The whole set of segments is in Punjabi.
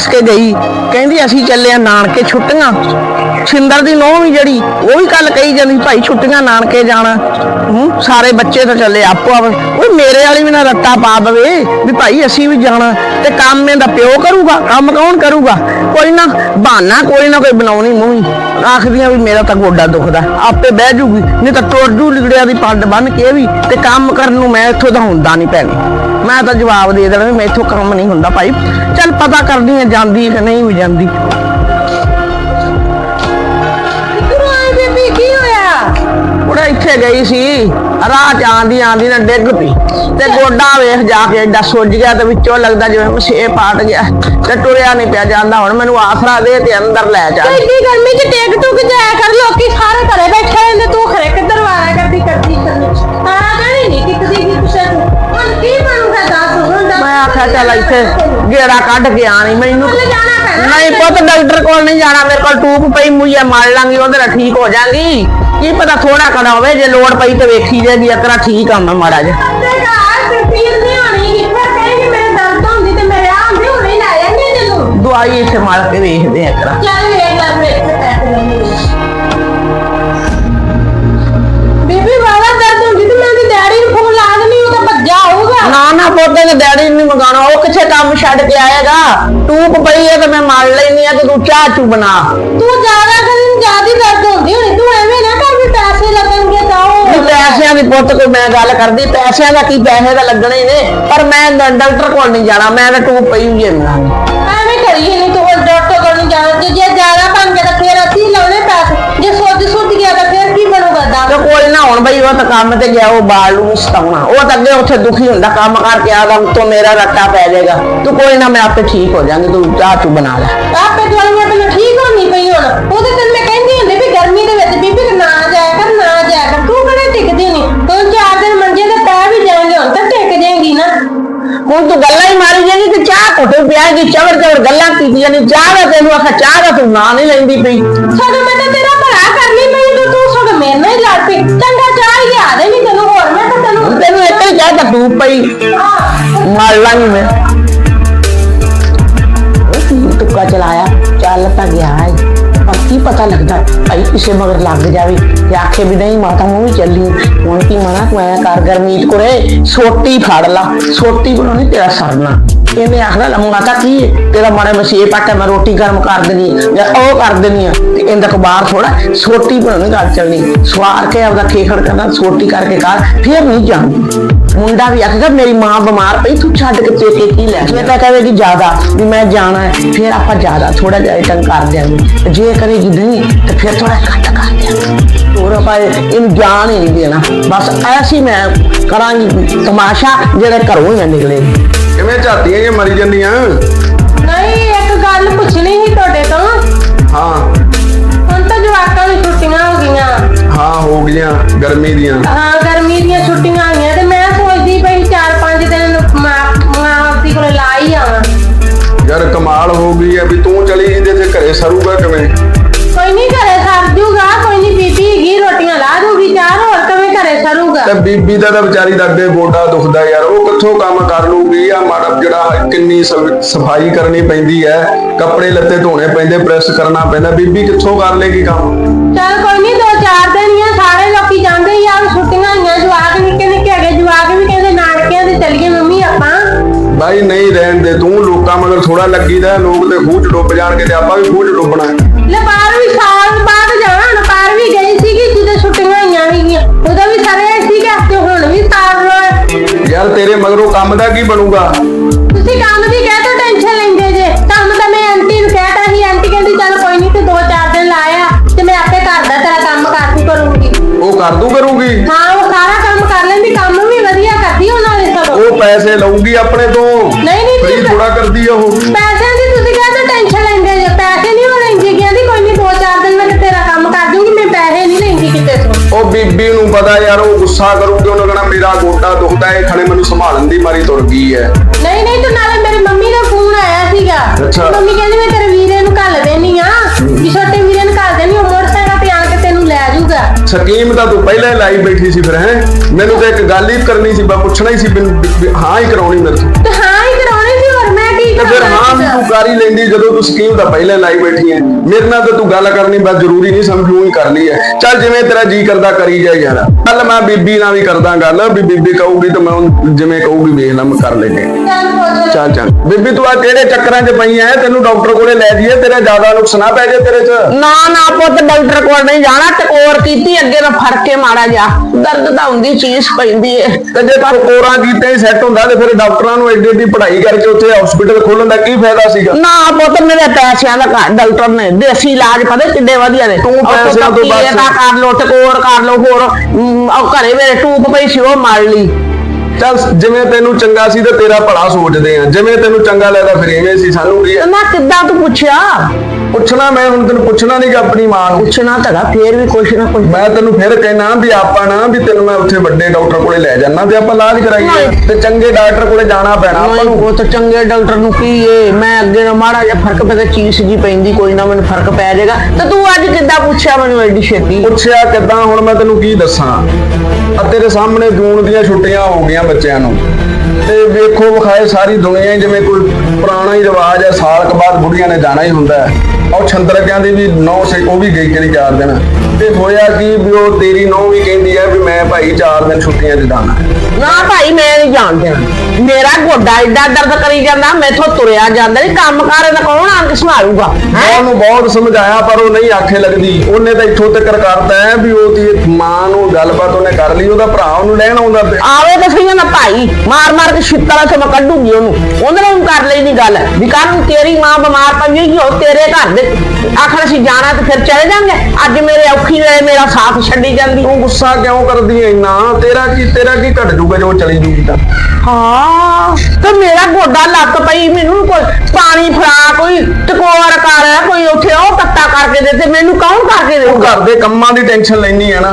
ਦੱਸ ਕੇ ਗਈ। ਕਹਿੰਦੀ ਅਸੀਂ ਚੱਲੇ ਆ ਨਾਨਕੇ ਛੁੱਟੀਆਂ। ਸਿੰਦਰ ਦੀ ਨੋਹ ਵੀ ਜਿਹੜੀ, ਉਹ ਵੀ ਕੱਲ ਕਹੀ ਜਾਂਦੀ ਭਾਈ ਛੁੱਟੀਆਂ ਨਾਨਕੇ ਜਾਣਾ। ਹੂੰ, ਸਾਰੇ ਬੱਚੇ ਤਾਂ ਚੱਲੇ ਆਪੋ ਆਪ ਓਏ ਮੇਰੇ ਵਾਲੀ ਵੀ ਨਾ ਰੱਟਾ ਪਾ ਦਵੇ ਵੀ ਭਾਈ ਅਸੀਂ ਵੀ ਜਾਣਾ ਤੇ ਕੰਮ ਇਹਦਾ ਪਿਓ ਕਰੂਗਾ, ਕੰਮ ਕੌਣ ਕਰੂਗਾ? ਕੋਈ ਨਾ, ਬਹਾਨਾ ਕੋਈ ਨਾ ਕੋਈ ਬਣਾਉਣੀ ਮੂੰਹ ਆਖਦੀਆਂ ਵੀ ਮੇਰਾ ਤਾਂ ਗੋਡਾ ਦੁਖਦਾ, ਆਪੇ ਬਹਿ ਜੂਗੀ, ਨਹੀਂ ਤਾਂ ਟੁੱਟ ਜੂ ਲਿਗੜਿਆ ਦੀ ਪੱਡ ਬੰਨ ਕੇ ਵੀ ਤੇ ਕੰਮ ਕਰਨ ਨੂੰ ਮੈਂ ਇੱਥੋਂ ਦਾ ਹੁੰਦਾ ਨਹੀਂ ਭੈਣੇ। ਮੈਂ ਤਾਂ ਜਵਾਬ ਦੇ ਦੇਣਾ ਵੀ ਮੈਥੋਂ ਕੰਮ ਨਹੀਂ ਹੁੰਦਾ ਭਾਈ। ਚੱਲ ਪਤਾ ਕਰਦੀ ਆ ਜਾਂਦੀ ਕਿ ਨਹੀਂ ਵੀ ਜਾਂਦੀ। ਇੱਥੇ ਗਈ ਸੀ ਚ ਆਂਦੀ ਆਂਦੀ ਨਾ ਡਿੱਗ ਪਈ। ਤੇ ਗੋਡਾ ਵੇਖ ਜਾ ਕੇ ਏਡਾ ਸੁੱਜ ਗਿਆ ਤੇ ਵਿੱਚੋਂ ਲੱਗਦਾ ਜਿਵੇਂ ਮਸੇ ਪਾਟ ਗਿਆ ਤੇ ਟੁਰਿਆ ਨਹੀਂ ਪਿਆ ਜਾਂਦਾ ਹੁਣ ਮੈਨੂੰ ਆਸਰਾ ਦੇ ਤੇ ਅੰਦਰ ਲੈ ਜਾ। ਇੰਨੀ ਗਰਮੀ ਚ ਟੇਕ ਟੁਕ ਜਾਇਆ ਕਰ ਲੋਕੀ ਸਾਰੇ ਘਰੇ ਬੈਠੇ ਰਹਿੰਦੇ ਤੂੰ ਖਰੇ ਕਿੱਧਰ ਵਾਰਾ ਕਰਦੀ ਕਰਦੀ ਹੁਣ ਕੀ ਬਣੂਗਾ ਦੱਸ ਹੁਣ ਮੈਂ ਆਖਿਆ ਚੱਲ ਇੱਥੇ ਗੇੜਾ ਕੱਢ ਕੇ ਆਣੀ ਮੈਨੂੰ। ਨਹੀਂ ਪੁੱਤ ਡਾਕਟਰ ਕੋਲ ਨਹੀਂ ਜਾਣਾ ਮੇਰੇ ਕੋਲ ਟੂਪ ਪਈ ਮੁਈਆ ਮਾਰ ਲਾਂਗੀ ਉਹਦੇ ਨਾਲ ਠੀਕ ਹੋ ਜਾਗੀ। ਕੀ ਪਤਾ ਥੋੜਾ ਕਣਾ ਹੋਵੇ ਜੇ ਲੋੜ ਪਈ ਤੇ ਵੇਖੀ ਜਾਏਗੀ ਇਤਨਾ ਠੀਕ ਆ ਮੈਂ ਮਾੜਾ ਜਿਹਾ। ਦਵਾਈ ਇੱਥੇ ਮਾਰ ਕੇ ਵੇਖਦੇ ਆ ਕਰਾ ਚੱਲ ਵੇਖ ਲੈ ਫਿਰ ਇੱਥੇ ਪੈਸੇ ਬੀਬੀ ਵਾਲਾ ਦਰਦ ਹੁੰਦੀ ਤੇ ਮੈਂ ਤੇ ਡੈਡੀ ਨੂੰ ਫੋਨ ਲਾ ਦਿੰਦੀ ਉਹ ਤਾਂ ਭੱਜਾ ਆਊਗਾ ਨਾ ਨਾ ਪੋਤੇ ਦੇ ਡੈਡੀ ਨੂੰ ਨੀ ਮੰਗਾਣਾ ਉਹ ਕਿੱਥੇ ਕੰਮ ਛੱਡ ਕੇ ਆਏਗਾ? ਟੂਪ ਪਈ ਹੈ ਤੇ ਮੈਂ ਮਾਰ ਲੈਣੀ ਆ ਤੇ ਤੂੰ ਚਾਹ ਚੂ ਬਣਾ। ਤੂੰ ਜ਼ਿਆਦਾ ਕਰੀ ਜ਼ਿਆਦਾ ਦਰਦ ਹੁੰਦੀ ਹੋਣੀ ਤੂੰ ਐਵੇਂ ਨਾ ਨਹੀਂ ਪੈਸਿਆਂ ਦੀ ਪੁੱਤ ਕੋਈ ਮੈਂ ਗੱਲ ਕਰਦੀ ਪੈਸਿਆਂ ਦਾ ਕੀ ਪੈਸੇ ਤਾਂ ਲੱਗਣੇ ਨੇ ਪਰ ਮੈਂ ਡ- ਡਾਕਟਰ ਕੋਲ ਨਹੀਂ ਜਾਣਾ ਮੈਂ ਤਾਂ ਟੂਪ ਪਈ ਹੋਈ ਹੈ ਐਵੇਂ ਕਰੀਏ ਨਹੀਂ ਤੂੰ ਡਾਕਟਰ ਕੋਲ ਨਹੀਂ ਜਾਣਾ ਜੇ ਜੇ ਜ਼ਿਆਦਾ ਗਿਆ ਤਾਂ ਫਿਰ ਅਸੀਂ ਲਾਉਣੇ ਪੈਸੇ ਜੇ ਸੁੱਜ ਸੁੱਜ ਗਿਆ ਤਾਂ ਫਿਰ ਕੀ ਬਣੂਗਾ ਤੇ ਦੱਸ ਕੋਈ ਨਾ ਹੁਣ ਬਈ ਉਹ ਤਾਂ ਕੰਮ ਤੇ ਗਿਆ ਉਹ ਬਾਲ ਨੂੰ ਸਤਾਉਣਾ ਉਹ ਤਾਂ ਅੱਗੇ ਉੱਥੇ ਦੁਖੀ ਹੁੰਦਾ ਕੰਮ ਕਰਕੇ ਆਦਾ ਉੱਤੋਂ ਮੇਰਾ ਰੱਟਾ ਪੈ ਜਾਏਗਾ। ਤੂੰ ਕੋਈ ਨਾ ਮੈਂ ਆਪੇ ਠੀਕ ਹੋ ਜਾਾਂਗੀ ਤੂੰ ਚਾਹ ਚੂ ਬਣਾ ਲੈ। ਆਪੇ ਦਵਾਈਆਂ ਤੈਨੂੰ ਠੀਕ ਹੋਣੀ ਪਈ ਹੁਣ ਉਹਦੇ ਤੈਨੂੰ ਮੈਂ ਕਹਿੰਦੀ ਹੁਣ ਤੂੰ ਗੱਲਾਂ ਹੀ ਮਾਰੀ ਜਾਏਗੀ ਤੇ ਚਾਹ ਘੁੱਟ ਪਿਆਗੀ ਚਵਰ ਚਵਰ ਗੱਲਾਂ ਕੀਤੀਆਂ ਨਹੀਂ ਚਾਹ ਦਾ ਤੈਨੂੰ ਆਖਾ ਚਾਹ ਦਾ ਤੂੰ ਨਾਂ ਨਹੀਂ ਲੈਂਦੀ ਪਈ। ਸਗੋਂ ਮੈਂ ਤਾਂ ਤੇਰਾ ਭਲਾ ਕਰਨੀ ਪਈ ਤੂੰ ਤੂੰ ਸਗੋਂ ਮੇਰੇ ਨਾਲ ਹੀ ਲੜ ਪਈ। ਚੰਗਾ ਚਾਹ ਹੀ ਲਿਆ ਦੇ ਨਹੀਂ ਤੈਨੂੰ ਹੋਰ ਮੈਂ ਤਾਂ ਤੈਨੂੰ ਤੈਨੂੰ ਇੱਕ ਹੀ ਕਹਿ ਤਾ ਤੂੰ ਪਈ। ਮਾਰ ਲਾਂਗੀ ਮੈਂ। ਉਹ ਕੀ ਤੁੱਕਾ ਚਲਾਇਆ ਚੱਲ ਤਾਂ ਗਿਆ ਹੈ ਕੀ ਪਤਾ ਲੱਗਦਾ ਭਾਈ ਕਿਸੇ ਮਗਰ ਲੱਗ ਜਾਵੇ ਤੇ ਆਖੇ ਵੀ ਨਹੀਂ ਮਾਤਾ ਮੂੰਹ ਵੀ ਚੱਲੀ ਹੁਣ ਕੀ ਮਨਾ ਤੂੰ ਐਂ ਕਰ ਗਰਮੀਤ ਕੋਰੇ, ਸੋਟੀ ਫੜ ਲਾ, ਸੋਟੀ ਬਣਾਉਣੀ ਤੇਰਾ ਸਰਨਾ। ਇਹਨੇ ਆਖਦਾ ਲਾ ਮਾਤਾ ਕੀ ਤੇਰਾ ਮਾੜਾ ਮਸੀਹ ਪਾਟਾ, ਮੈਂ ਰੋਟੀ ਗਰਮ ਕਰ ਦੇਣੀ ਜਾਂ ਉਹ ਕਰ ਦੇਣੀ ਆ ਤੇ ਇਹਦਾ ਕਬਾਰ ਥੋੜਾ ਸੋਟੀ ਬਣਾਉਣੀ ਗੱਲ ਚੱਲਣੀ ਸਵਾਰ ਕੇ ਆਪਦਾ ਖੇਖੜ ਕਰਨਾ, ਸੋਟੀ ਕਰਕੇ ਕਰ ਫਿਰ ਨਹੀਂ ਜਾਂਦੀ ਮੁੰਡਾ ਵੀ ਆਖੇਗਾ ਮੇਰੀ ਮਾਂ ਬਿਮਾਰ ਪਈ, ਤੂੰ ਛੱਡ ਕੇ ਪੇਕੇ ਕੀ ਲੈ ਜੇ ਤਾਂ ਕਹੇਗੀ ਜ਼ਿਆਦਾ, ਵੀ ਮੈਂ ਜਾਣਾ ਹੈ, ਫਿਰ ਆਪਾਂ ਜ਼ਿਆਦਾ ਥੋੜਾ ਜਿਹਾ ਇਟਨ ਕਰ ਦਿਆਂਗੇ। ਜੇ ਕਰੇਗੀ ਨਹੀਂ, ਤੇ ਫਿਰ ਥੋੜਾ ਘੱਟ ਕਰ ਦਿਆਂਗੇ। ਹੋਰ ਆਪਾਂ ਇਹਨੂੰ ਜਾਣ ਹੀ ਨਹੀਂ ਦੇਣਾ। ਬਸ ਐਸੀ ਮੈਂ ਕਰਾਂਗੀ ਤਮਾਸ਼ਾ, ਜਿਹੜੇ ਘਰੋਂ ਹੀ ਨਾ ਨਿਕਲੇ। ਕਿਵੇਂ ਝਾਤੀਆਂ ਇਹ ਮਰੀ ਜਾਂਦੀਆਂ? ਨਹੀਂ ਇੱਕ ਗੱਲ ਪੁੱਛਣੀ ਸੀ ਤੁਹਾਡੇ ਤੋਂ। ਹਾਂ। ਹੁਣ ਤਾਂ ਜਵਾਕਾਂ ਦੀ ਛੁੱਟੀਆਂ ਹੋ ਗਈਆਂ। ਹਾਂ ਹੋ ਗਈਆਂ ਗਰਮੀ ਦੀਆਂ। ਹਾਂ ਗਰਮੀ ਦੀਆਂ ਛੁੱਟੀਆਂ ਆਈਆਂ ਤੇ ਮੈਂ ਸੋਚਦੀ ਪਈ ਚਾਰ ਪੰਜ ਦਿਨ ਮਾਂ ਮਾਂ ਕੋਲ ਲਾ ਹੀ ਆਵਾਂ। ਯਾਰ ਕਮਾਲ ਹੋ ਗਈ ਆ ਵੀ ਤੂੰ ਚਲੀ ਜਾਂਦੀ ਤੇ ਘਰੇ ਸਰੂਗਾ ਕਿਵੇਂ? ਕੋਈ ਨਹੀਂ ਘਰੇ ਸਰ ਜੂਗਾ ਕੋਈ ਨਹੀਂ ਬੀਬੀ ਹੈਗੀ ਰੋਟੀਆਂ ਲਾ ਦੂਗੀ ਚਾਰ ਹੋਰ ਕਿਵੇਂ ਘਰੇ ਸਰੂਗਾ। ਤੇ ਬੀਬੀ ਦਾ ਤਾਂ ਵਿਚਾਰੀ ਦਾ ਅੱਗੇ ਗੋਡਾ ਦੁਖਦਾ ਯਾਰ ਉਹ ਕਿੱਥੋਂ ਕੰਮ ਕਰ ਲੂਗੀ ਆ ਮਾੜਾ ਜਿਹੜਾ ਕਿੰਨੀ ਸਫ- ਸਫ਼ਾਈ ਕਰਨੀ ਪੈਂਦੀ ਹੈ ਕੱਪੜੇ ਲੱਤੇ ਧੋਣੇ ਪੈਂਦੇ ਪ੍ਰੈਸ ਕਰਨਾ ਪੈਂਦਾ ਬੀਬੀ ਕਿੱਥੋਂ ਕਰ ਲੇਗੀ ਕੰਮ? ਚੱਲ ਕੋਈ ਨਹੀਂ ਦੋ ਚਾਰ ਦਿਨ ਹੀ ਆ ਸਾਰੇ ਲੋਕੀ ਜਾਂਦੇ ਹੀ ਆ ਛੁੱਟੀਆਂ ਆਈਆਂ ਜਵਾਕ ਨਿੱਕੇ ਨਿੱਕੇ ਹੈਗੇ ਜਵਾਕ ਵੀ ਕਹਿੰਦੇ ਨਾਨਕਿਆਂ ਦੇ ਚੱਲੀਏ ਮੰਮੀ ਆਪਾਂ। ਬਾਈ ਨਹੀਂ ਰਹਿਣ ਦੇ ਤੂੰ ਲੋਕਾਂ ਮਗਰ ਥੋੜਾ ਲੱਗੀਦਾ ਲੋਕ ਤੇ ਖੂਹ ਚ ਡੁੱਬ ਜਾਣਗੇ ਤੇ ਆਪਾਂ ਵੀ ਖੂਹ ਚ ਡੁੱਬਣਾ। ਲੈ ਬਾਹਰ ਵੀ ਸਾਲ ਬਾਅਦ ਜਾਣਾ ਬਾਹਰ ਵੀ ਗਈ ਸੀਗੀ ਜਦੋਂ ਛੁੱਟੀਆਂ ਆਈਆਂ ਸੀਗੀਆਂ ਉਦੋਂ ਵੀ ਸਾਰੇ ਸੀਗਾ ਤੇ ਹੁਣ ਵੀ ਸਾਲ ਲੋ ਯਾਰ ਤੇਰੇ ਮਗਰੋਂ ਕੰਮ ਦਾ ਕੀ ਬਣੂਗਾ? ਤੁਸੀਂ ਕੰਮ ਦੀ ਕਹਿ ਤਾਂ ਟੈਨਸ਼ਨ ਲੈਂਦੇ ਜੇ। ਕੰਮ ਤਾਂ ਮੈਂ ਆਂਟੀ ਨੂੰ ਕਹਿਤਾ ਸੀ। ਆਂਟੀ ਕਹਿੰਦੀ ਚੱਲ ਕੋਈ ਨਹੀਂ ਤੇ ਦੋ ਚਾਰ ਦਿਨ ਲਾਇਆ ਤੇ ਮੈਂ ਆਪੇ ਘਰ ਦਾ ਤੇਰਾ ਕੰਮ ਕਰ ਦੂ ਕਰੂੰਗੀ। ਉਹ ਕਰ ਦੂ ਕਰੂਗੀ? ਹਾਂ ਉਹ ਸਾਰਾ ਕੰਮ ਕਰ ਲੈਂਦੀ। ਕੰਮ ਵੀ ਵਧੀਆ ਕਰਦੀ ਉਹਨਾਂ ਦੇ ਸਗੋਂ। ਉਹ ਪੈਸੇ ਲਊਗੀ ਆਪਣੇ ਤੋਂ। ਨਹੀਂ, ਨਹੀਂ, ਫਰੀ। ਥੋੜਾ ਕਰਦੀ ਆ ਉਹ। ਪੈਸਿਆਂ ਉਹ ਬੀਬੀ ਨੂੰ ਪਤਾ ਯਾਰ ਉਹ ਗੁੱਸਾ ਕਰੂਗੀ ਉਹਨੇ ਕਹਣਾ ਮੇਰਾ ਗੋਡਾ ਦੁਖਦਾ ਏ ਖਣੇ ਮੈਨੂੰ ਸੰਭਾਲਣ ਦੀ ਮਾਰੀ ਤੁਰ ਗਈ ਐ ਨਹੀਂ ਨਹੀਂ ਤੂੰ ਨਾਲੇ ਮੇਰੀ ਮੰਮੀ ਦਾ ਫੋਨ ਆਇਆ ਸੀਗਾ। ਅੱਛਾ। ਮੰਮੀ ਕਹਿੰਦੀ ਮੈਂ ਤੇਰੇ ਵੀਰੇ ਨੂੰ ਘੱਲ ਦੇਣੀ ਆ। ਵੀ ਛੋਟੇ ਵੀਰੇ ਨੂੰ ਘੱਲ ਦੇਣੀ ਉਹ ਮੋਟਰਸਾਈਕਲ ਤੇ ਆਣ ਕੇ ਤੈਨੂੰ ਲੈ ਜਾਊਗਾ। ਸਕੀਮ ਤਾਂ ਤੂੰ ਪਹਿਲਾਂ ਹੀ ਲਾਈ ਬੈਠੀ ਸੀ ਫਿਰ ਹੈ? ਮੈਨੂੰ ਤਾਂ ਇੱਕ ਗੱਲ ਹੀ ਕਰਨੀ ਸੀ ਬਸ ਪੁੱਛਣਾ ਹੀ ਸੀ ਹਾਂ ਹੀ ਕਰਾਉਣੀ ਮੇਰੇ ਤੋਂ। ਤੇ ਹਾਂ ਤੇ? ਤੂੰ ਕਰ ਲੈਂਦੀ ਜਦੋਂ ਤੂੰ ਸਕੀਮ ਤਾਂ ਪਹਿਲਾਂ ਲਾਈ ਬੈਠੀ ਹੈ ਮੇਰੇ ਨਾਲ ਤਾਂ ਤੂੰ ਗੱਲ ਕਰਨੀ ਬਸ ਜ਼ਰੂਰੀ ਨਹੀਂ ਸਮਝੂ ਹੀ ਕਰ ਲਈ ਹੈ। ਚੱਲ ਜਿਵੇਂ ਤੇਰਾ ਜੀ ਕਰਦਾ ਕਰੀ ਜਾ ਯਾਰ। ਕੱਲ ਮੈਂ ਬੀਬੀ ਨਾਲ ਵੀ ਕਰਦਾ ਗੱਲ ਵੀ ਬੀਬੀ ਕਹੂਗੀ ਤਾਂ ਮੈਂ ਜਿਵੇਂ ਕਹੂਗੀ ਵੇਖ ਲਾਂ ਮੈਂ ਕਰ ਲੈਂਦੇ ਚੱਲ ਚੱਲ ਬੀਬੀ ਤੂੰ ਆ ਕਿਹੜੇ ਚੱਕਰਾਂ 'ਚ ਪਈ ਐ? ਤੈਨੂੰ ਡਾਕਟਰ ਕੋਲੇ ਲੈ ਜਾਈਏ ਤੇਰੇ ਜ਼ਿਆਦਾ ਨੁਕਸ ਨਾ ਪੈ ਜਾਏ ਤੇਰੇ 'ਚ। ਨਾ ਨਾ ਪੁੱਤ ਡਾਕਟਰ ਕੋਲ ਨਹੀਂ ਜਾਣਾ। ਟਕੋਰ ਕੀਤੀ ਅੱਗੇ ਨਾ ਫੜ ਕੇ ਮਾੜਾ ਜਾ ਦਰਦ ਤਾਂ ਹੁੰਦੀ ਚੀਜ਼ ਪੈਂਦੀ ਏ। ਤੇ ਜੇ ਤੂੰ ਕੋਰਾਂ ਕੀਤੇ ਸੈੱਟ ਹੁੰਦਾ ਤੇ ਫਿਰ ਡਾਕਟਰਾਂ ਨੂੰ ਐਡੀ ਐਡੀ ਪੜ੍ਹਾਈ ਕਰਕੇ ਉੱਥੇ ਹਸਪੀਟਲ ਖੋਲਣ ਦਾ ਕੀ ਫਾਇਦਾ? ਸੀਗਾ? ਨਾ ਪੁੱਤ ਮੇਰੇ ਪੈਸਿਆਂ ਦਾ ਘਰ ਡਾਕਟਰ ਨੇ ਦੇਸੀ ਇਲਾਜ ਪਤਾ ਕਿੱਡੇ ਵਧੀਆ ਨੇ। ਤੂੰ ਪੈਸਿਆਂ ਤੋਂ ਬਚ। ਦਾ ਕਰ ਲੋ ਟਕੋਰ ਕਰ ਲੋ ਹੋਰ ਉਹ ਘਰੇ ਮੇਰੇ ਟੂਪ ਪਈ ਸੀ ਉਹ ਮਾਰ ਲਈ। ਚੱਲ ਜਿਵੇਂ ਤੈਨੂੰ ਚੰਗਾ ਸੀ ਤੇ ਤੇਰਾ ਭਲਾ ਸੋਚਦੇ ਆ। ਜਿਵੇਂ ਤੈਨੂੰ ਚੰਗਾ ਲੱਗਦਾ ਫਿਰ ਐਵੇਂ ਸੀ ਸਾਨੂੰ? ਮੈਂ ਕਿੱਦਾਂ ਤੂੰ ਪੁੱਛਿਆ? ਪੁੱਛਣਾ ਮੈਂ ਹੁਣ ਤੈਨੂੰ ਪੁੱਛਣਾ ਨਹੀਂ ਕਿ ਆਪਣੀ ਮਾਂ ਨੂੰ। ਪੁੱਛਣਾ ਤਾਂ ਫੇਰ ਵੀ ਕੁਛ ਨਾ ਕੁਛ। ਮੈਂ ਤੈਨੂੰ ਫਿਰ ਕਹਿਣਾ ਵੀ ਆਪਾਂ ਨਾ ਵੀ ਤੈਨੂੰ ਮੈਂ ਉੱਥੇ ਵੱਡੇ ਡਾਕਟਰ ਕੋਲੇ ਲੈ ਜਾਣਾ ਤੇ ਆਪਾਂ ਇਲਾਜ ਕਰਾਈਏ। ਤੇ ਚੰਗੇ ਡਾਕਟਰ ਕੋਲੇ ਜਾਣਾ ਪੈਣਾ ਆਪਾਂ ਨੂੰ। ਉਹ ਤਾਂ ਚੰਗੇ ਡਾਕਟਰ ਨੂੰ ਕੀ ਏ? ਮੈਂ ਅੱਗੇ ਨਾ ਮਾੜਾ ਜਿਹਾ ਫ਼ਰਕ ਪੈ ਗਿਆ ਚੀਸ ਜੀ ਪੈਂਦੀ ਕੋਈ ਨਾ ਮੈਨੂੰ ਫ਼ਰਕ ਪੈ ਜਾਏਗਾ। ਤੇ ਤੂੰ ਅੱਜ ਕਿੱਦਾਂ ਪੁੱਛਿਆ ਮੈਨੂੰ ਐਡੀ ਛੇਤੀ? ਪੁੱਛਿਆ ਕਿਦਾਂ ਹੁਣ ਮੈਂ ਤੈਨੂੰ ਕੀ ਦੱਸਾਂ? ਆ ਤੇਰੇ ਸਾਹਮਣੇ ਜੂਨ ਦੀਆਂ ਛੁੱਟੀਆਂ ਹੋ ਗਈਆਂ ਬੱਚਿਆਂ ਨੂੰ। ਤੇ ਵੇਖੋ ਵਿਖਾਏ ਸਾਰੀ ਦੁਨੀਆ ਜਿਵੇਂ ਕੋਈ ਪੁਰਾਣਾ ਹੀ ਰਿਵਾਜ ਹੈ ਸਾਲ ਕੁ ਬਾਅਦ ਬੁੜੀਆਂ ਨੇ ਜਾਣਾ ਹੀ ਹੁੰਦਾ ਹੈ। ਉਹ ਛੰਦਰ ਕਹਿੰਦੀ ਵੀ ਨੌ ਸੇ ਉਹ ਵੀ ਗਈ ਕਿਹੜੀ ਚਾਰ ਦਿਨ। ਤੇ ਹੋਇਆ ਕੀ ਵੀ ਉਹ ਤੇਰੀ ਨੌ ਵੀ ਕਹਿੰਦੀ ਹੈ ਵੀ ਮੈਂ ਭਾਈ ਚਾਰ ਦਿਨ ਛੁੱਟੀਆਂ 'ਚ ਜਾਣਾ। ਨਾ ਭਾਈ ਮੈਂ ਨਹੀਂ ਜਾਣ ਦੇਣਾ ਮੇਰਾ ਗੋਡਾ ਏਡਾ ਦਰਦ ਕਰੀ ਜਾਂਦਾ ਮੈਥੋਂ ਤੁਰਿਆ ਜਾਂਦਾ ਨਹੀਂ ਕੰਮ ਕਾਰ ਦਾ ਕੌਣ ਆ ਕੇ ਸੰਭਾਲੂਗਾ ਮੈਂ? ਉਹਨੂੰ ਬਹੁਤ ਸਮਝਾਇਆ ਪਰ ਉਹ ਨਹੀਂ ਆਖੇ ਲੱਗਦੀ। ਉਹਨੇ ਤਾਂ ਇੱਥੋਂ ਤੱਕ ਕਰਤਾ ਹੈ ਵੀ ਉਹਦੀ ਮਾਂ ਨੂੰ ਗੱਲਬਾਤ ਉਹਨੇ ਕਰ ਲਈ ਉਹਦਾ ਭਰਾ ਉਹਨੂੰ ਲੈਣ ਆਉਂਦਾ ਆਵੇ ਤਾਂ ਸਹੀ ਨਾ ਭਾਈ। ਮਾਰ ਮਾਰ ਕੇ ਛਿੱਤਲਾ ਤੋਂ ਮੈਂ ਕੱਢੂਗੀ ਉਹਨੂੰ। ਉਹਦੇ ਨਾਲ ਕਰ ਲਈ ਨਹੀਂ ਗੱਲ ਵੀ ਕੱਲ ਤੇਰੀ ਮਾਂ ਬਿਮਾਰ ਪਈ ਹੋਈ ਉਹ ਤੇਰੇ ਘਰ ਦੇ ਆਖਰ ਅਸੀਂ ਜਾਣਾ ਤੇ ਫਿਰ ਚਲੇ ਜਾਵਾਂਗੇ ਅੱਜ ਮੇਰੇ ਔਖੀ ਵੇਲੇ ਮੇਰਾ ਸਾਥ ਛੱਡੀ ਜਾਂਦੀ। ਤੂੰ ਗੁੱਸਾ ਕਿਉਂ ਕਰਦੀ ਐ ਇੰਨਾ? ਤੇਰਾ ਕੀ ਤੇਰਾ ਕੀ ਘਟ ਜੂਗਾ ਜੋ ਚਲੀ ਜੂਗੀ ਤਾਂ? ਹਾਂ। ਤੇ ਮੇਰਾ ਗੋਡਾ ਲੱਤ ਪਈ ਮੈਨੂੰ ਕੋਈ ਪਾਣੀ ਫੜਾ ਕੋਈ ਟਕੋਰ ਕਰ ਕੋਈ ਉੱਥੇ ਉਹ ਕੱਤਾ ਕਰਕੇ ਦੇ ਤੇ ਮੈਨੂੰ ਕੌਣ ਕਰਕੇ ਦੇਊਗਾ? ਘਰ ਦੇ ਕੰਮਾਂ ਦੀ ਟੈਨਸ਼ਨ ਲੈਣੀ ਹੈ ਨਾ